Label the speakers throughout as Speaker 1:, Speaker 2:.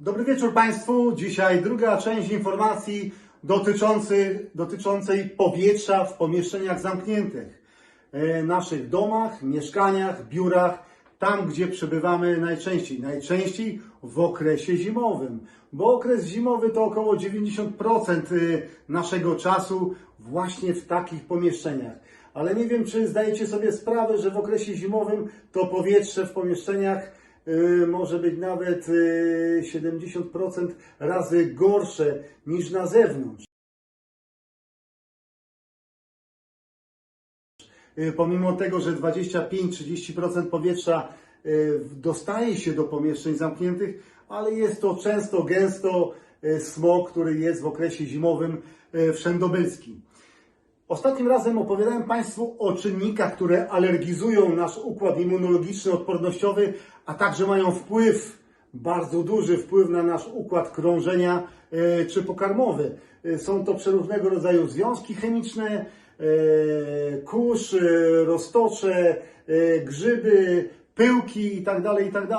Speaker 1: Dobry wieczór Państwu. Dzisiaj druga część informacji dotyczący, dotyczącej powietrza w pomieszczeniach zamkniętych. E, Naszych domach, mieszkaniach, biurach, tam gdzie przebywamy najczęściej. Najczęściej w okresie zimowym, bo okres zimowy to około 90% y, naszego czasu właśnie w takich pomieszczeniach. Ale nie wiem, czy zdajecie sobie sprawę, że w okresie zimowym to powietrze w pomieszczeniach może być nawet y, 70% razy gorsze niż na zewnątrz. Y, Pomimo tego, że 25-30% powietrza y, dostaje się do pomieszczeń zamkniętych, ale jest to często, gęsto y, smog, który jest w okresie zimowym y, wszędobylski. Ostatnim razem opowiadałem Państwu o czynnikach, które alergizują nasz układ immunologiczny, odpornościowy, a także mają wpływ, bardzo duży wpływ na nasz układ krążenia e, czy pokarmowy. E, Są to przeróżnego rodzaju związki chemiczne, e, kurz, roztocze, grzyby, pyłki itd., itd.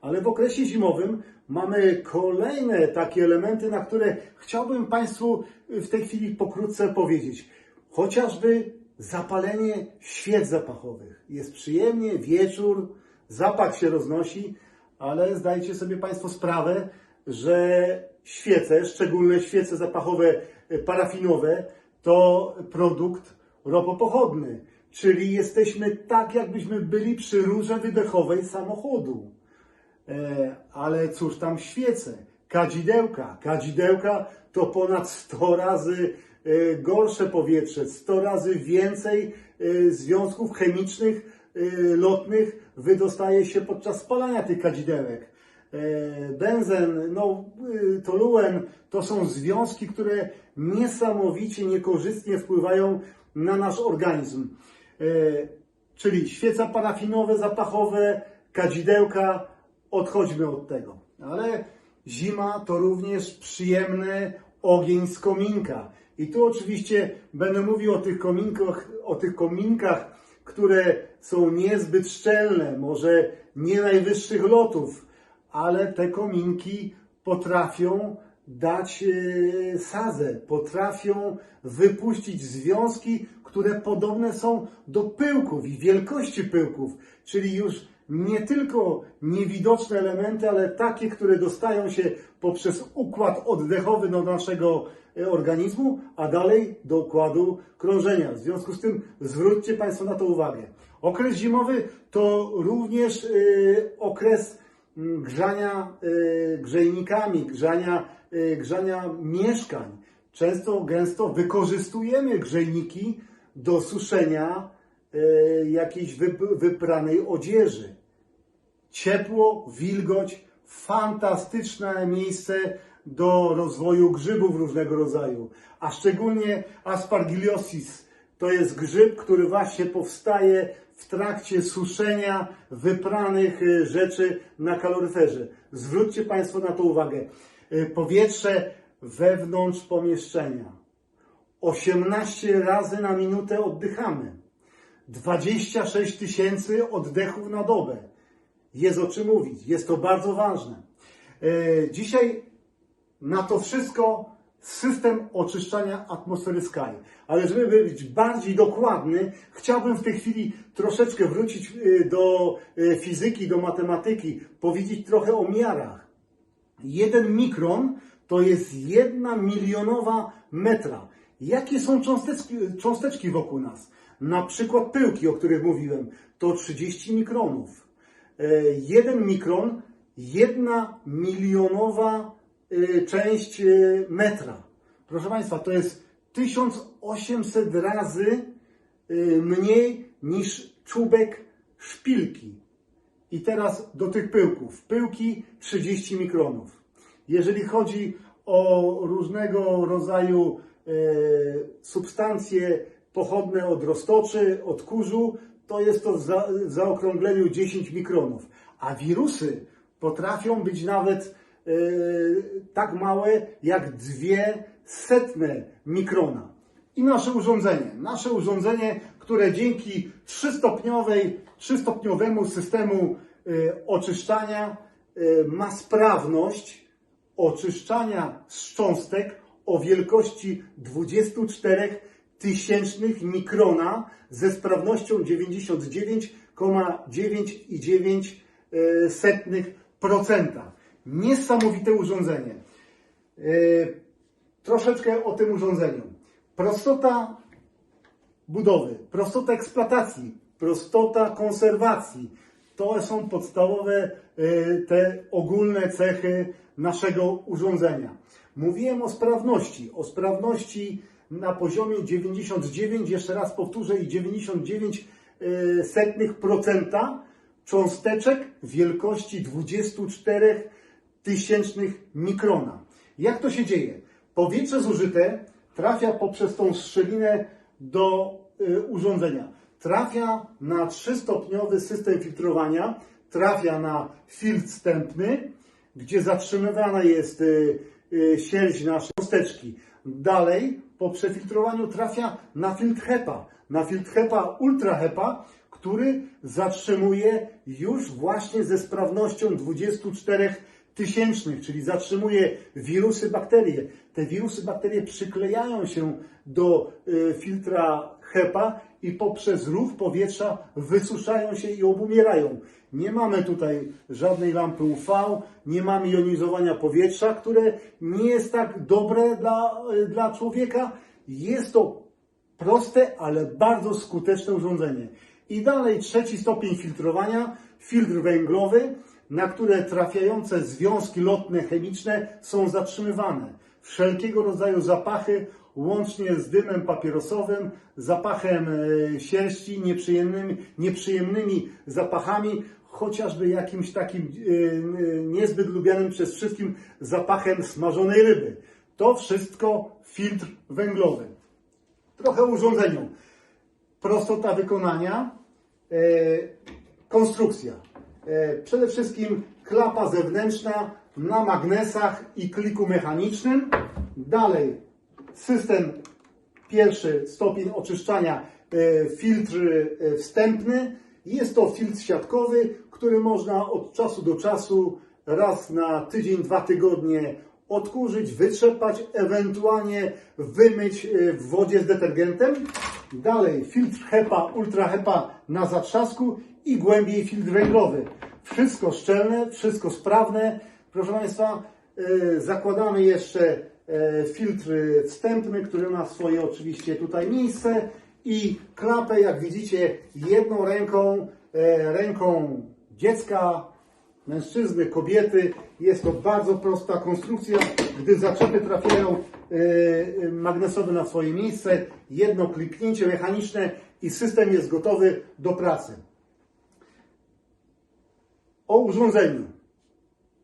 Speaker 1: Ale w okresie zimowym mamy kolejne takie elementy, na które chciałbym Państwu w tej chwili pokrótce powiedzieć. Chociażby zapalenie świec zapachowych. Jest przyjemnie, wieczór, zapach się roznosi, ale zdajcie sobie Państwo sprawę, że świece, szczególne świece zapachowe e, parafinowe, to produkt ropopochodny. Czyli jesteśmy tak, jakbyśmy byli przy rurze wydechowej samochodu. E, ale cóż tam świece? Kadzidełka. Kadzidełka to ponad 100 razy gorsze powietrze, 100 razy więcej e, związków chemicznych e, lotnych wydostaje się podczas spalania tych kadzidełek. E, Benzen, no, toluen to są związki, które niesamowicie niekorzystnie wpływają na nasz organizm. E, Czyli świeca parafinowe, zapachowe, kadzidełka, odchodźmy od tego. Ale zima to również przyjemny ogień z kominka. I tu oczywiście będę mówił o tych kominkach, o tych kominkach, które są niezbyt szczelne, może nie najwyższych lotów, ale te kominki potrafią dać e, sadzę, potrafią wypuścić związki, które podobne są do pyłków i wielkości pyłków, czyli już nie tylko niewidoczne elementy, ale takie, które dostają się poprzez układ oddechowy do naszego organizmu, a dalej do układu krążenia. W związku z tym zwróćcie Państwo na to uwagę. Okres zimowy to również e, okres mm, grzania e, grzejnikami, grzania, e, grzania mieszkań. Często, gęsto wykorzystujemy grzejniki do suszenia jakiejś wyp- wypranej odzieży. Ciepło, wilgoć, fantastyczne miejsce do rozwoju grzybów różnego rodzaju, a szczególnie aspargillosis. To jest grzyb, który właśnie powstaje w trakcie suszenia wypranych e, rzeczy na kaloryferze. Zwróćcie Państwo na to uwagę. E, Powietrze wewnątrz pomieszczenia. 18 razy na minutę oddychamy. 26 tysięcy oddechów na dobę. Jest o czym mówić. Jest to bardzo ważne. E, Dzisiaj na to wszystko system oczyszczania atmosfery Sky. Ale żeby być bardziej dokładny, chciałbym w tej chwili troszeczkę wrócić e, do e, fizyki, do matematyki, powiedzieć trochę o miarach. Jeden mikron to jest jedna milionowa metra. Jakie są cząsteczki, cząsteczki wokół nas? Na przykład pyłki, o których mówiłem, to 30 mikronów. E, Jeden mikron, jedna milionowa część e, metra. Proszę Państwa, to jest 1800 razy e, mniej niż czubek szpilki. I teraz do tych pyłków. Pyłki 30 mikronów. Jeżeli chodzi o różnego rodzaju substancje pochodne od roztoczy, od kurzu, to jest to w za, w zaokrągleniu 10 mikronów. A wirusy potrafią być nawet tak małe jak dwie setne mikrona. I nasze urządzenie. Nasze urządzenie, które dzięki trzystopniowej, trzystopniowemu systemu e, oczyszczania e, ma sprawność oczyszczania szcząstek o wielkości 24 tysięcznych mikrona ze sprawnością 99,9%. Niesamowite urządzenie. E, Troszeczkę o tym urządzeniu. Prostota budowy, prostota eksploatacji, prostota konserwacji. To są podstawowe e, te ogólne cechy naszego urządzenia. Mówiłem o sprawności, o sprawności na poziomie 99, jeszcze raz powtórzę, i 99 e, setnych procenta cząsteczek wielkości 24 tysięcznych mikrona. Jak to się dzieje? Powietrze zużyte trafia poprzez tą szczelinę do y, urządzenia. Trafia na trzystopniowy system filtrowania, trafia na filtr wstępny, gdzie zatrzymywana jest y, y, sieć naszej. Dalej, po przefiltrowaniu trafia na filtr HEPA, na filtr HEPA, ultra HEPA, który zatrzymuje już właśnie ze sprawnością 24 tysięcznych, czyli zatrzymuje wirusy, bakterie. Te wirusy, bakterie przyklejają się do y, filtra HEPA i poprzez ruch powietrza wysuszają się i obumierają. Nie mamy tutaj żadnej lampy UV, nie mamy jonizowania powietrza, które nie jest tak dobre dla, y, dla człowieka. Jest to proste, ale bardzo skuteczne urządzenie. I dalej trzeci stopień filtrowania, filtr węglowy, na które trafiające związki lotne chemiczne są zatrzymywane. Wszelkiego rodzaju zapachy, łącznie z dymem papierosowym, zapachem e, sierści, nieprzyjemnymi, nieprzyjemnymi zapachami, chociażby jakimś takim e, niezbyt lubianym przez wszystkim zapachem smażonej ryby. To wszystko filtr węglowy. Trochę urządzeniu. Prostota wykonania, e, konstrukcja. E, przede wszystkim klapa zewnętrzna na magnesach i kliku mechanicznym. Dalej system pierwszy stopień oczyszczania, e, filtr e, wstępny. Jest to filtr siatkowy, który można od czasu do czasu raz na tydzień, dwa tygodnie odkurzyć, wytrzepać, ewentualnie wymyć w wodzie z detergentem. Dalej filtr HEPA, Ultra HEPA na zatrzasku i głębiej filtr węglowy. Wszystko szczelne, wszystko sprawne. Proszę Państwa, e, zakładamy jeszcze e, filtr wstępny, który ma swoje oczywiście tutaj miejsce i klapę, jak widzicie, jedną ręką, ręką dziecka, mężczyzny, kobiety. Jest to bardzo prosta konstrukcja. Gdy zaczepy trafiają magnesowe na swoje miejsce, jedno kliknięcie mechaniczne i system jest gotowy do pracy. O urządzeniu.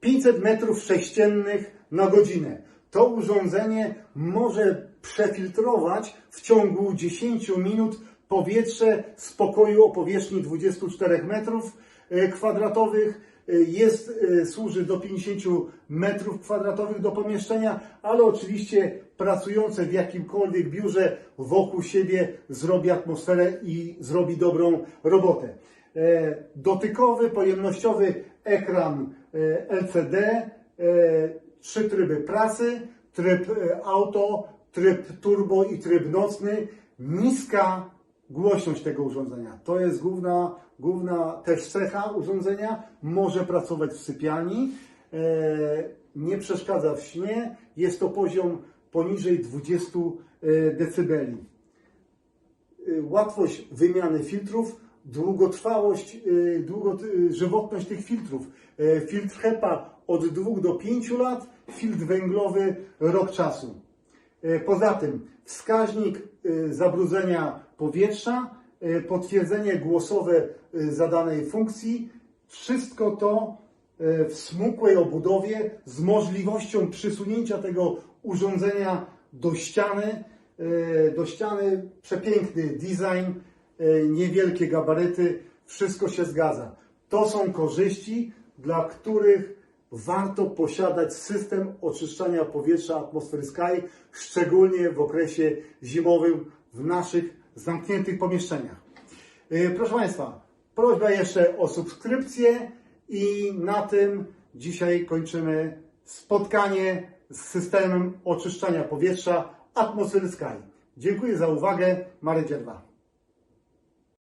Speaker 1: 500 metrów sześciennych na godzinę. To urządzenie może przefiltrować w ciągu 10 minut powietrze z pokoju o powierzchni 24 metrów e, kwadratowych jest, e, służy do 50 metrów kwadratowych do pomieszczenia, ale oczywiście pracujące w jakimkolwiek biurze wokół siebie zrobi atmosferę i zrobi dobrą robotę. E, dotykowy, pojemnościowy ekran e, LCD, trzy tryby pracy, tryb auto, tryb turbo i tryb nocny, niska głośność tego urządzenia. To jest główna, główna też cecha urządzenia. Może pracować w sypialni, e, nie przeszkadza w śnie. Jest to poziom poniżej 20 e, decybeli. E, łatwość wymiany filtrów, długotrwałość, e, długo, e, żywotność tych filtrów. E, filtr HEPA od 2 do 5 lat, filtr węglowy rok czasu. Poza tym wskaźnik zabrudzenia powietrza, potwierdzenie głosowe zadanej funkcji, wszystko to w smukłej obudowie z możliwością przysunięcia tego urządzenia do ściany. Do ściany przepiękny design, niewielkie gabaryty, wszystko się zgadza. To są korzyści, dla których warto posiadać system oczyszczania powietrza atmosfery Sky, szczególnie w okresie zimowym w naszych zamkniętych pomieszczeniach. Yy, Proszę Państwa, prośba jeszcze o subskrypcję i na tym dzisiaj kończymy spotkanie z systemem oczyszczania powietrza Atmosphere Sky. Dziękuję za uwagę. Marek Dzierwa.